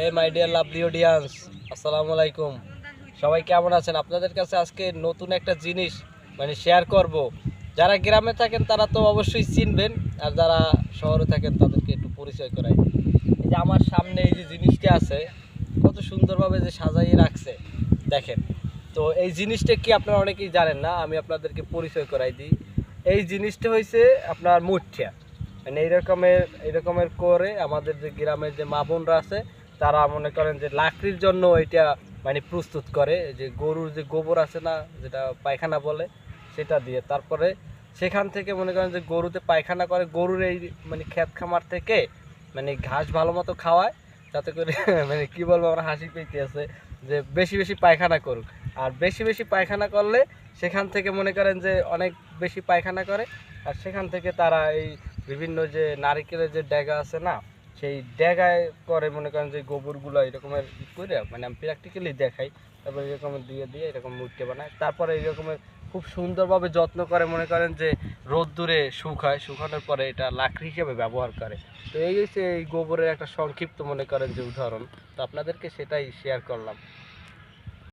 এই my dear lovely audience আসসালামু আলাইকুম। সবাই কেমন আছেন? আপনাদের কাছে আজকে নতুন একটা জিনিস মানে শেয়ার করব। যারা গ্রামে থাকেন, তারা তো অবশ্যই চিনবেন, আর যারা শহরে থাকেন, তাদেরকে একটু পরিচয় করাই। এই যে আমার সামনে এই যে জিনিসটা আছে, কত সুন্দরভাবে যে সাজাইয়ে রাখছে, দেখেন। তো এই জিনিসটা কি আপনারা অনেকেই জানেন না, আমি আপনাদেরকে পরিচয় করাই দিই। এই জিনিসটা হয়েছে আপনার মুঠিয়া। মানে এই রকমের এই রকমের করে আমাদের যে গ্রামের যে মা বোনরা আছে তারা মনে করেন যে লাকড়ির জন্য এটা মানে প্রস্তুত করে, যে গরুর যে গোবর আছে না, যেটা পায়খানা বলে, সেটা দিয়ে। তারপরে সেখান থেকে মনে করেন যে গরুতে পায়খানা করে, গরুর এই মানে ক্ষেত খামার থেকে মানে ঘাস ভালো মতো খাওয়ায়, যাতে করে মানে কি বলব, আমরা হাসি পেতে আছে, যে বেশি বেশি পায়খানা করুক। আর বেশি বেশি পায়খানা করলে সেখান থেকে মনে করেন যে অনেক বেশি পায়খানা করে, আর সেখান থেকে তারা এই বিভিন্ন যে নারিকেলের যে ড্যাগা আছে না সেই দেখায় করে মনে করেন যে গোবরগুলো এরকমের করে মানে আমি প্র্যাকটিক্যালি দেখাই, তারপরে এরকমের দিয়ে দিয়ে এরকম মূর্তি বানায়। তারপরে এরকমের খুব সুন্দরভাবে যত্ন করে মনে করেন যে রোদ্দুরে শুকায়, শুকানোর পরে এটা লাকড়ি হিসেবে ব্যবহার করে। তো এই হচ্ছে এই গোবরের একটা সংক্ষিপ্ত মনে করেন যে উদাহরণ। তো আপনাদেরকে সেটাই শেয়ার করলাম।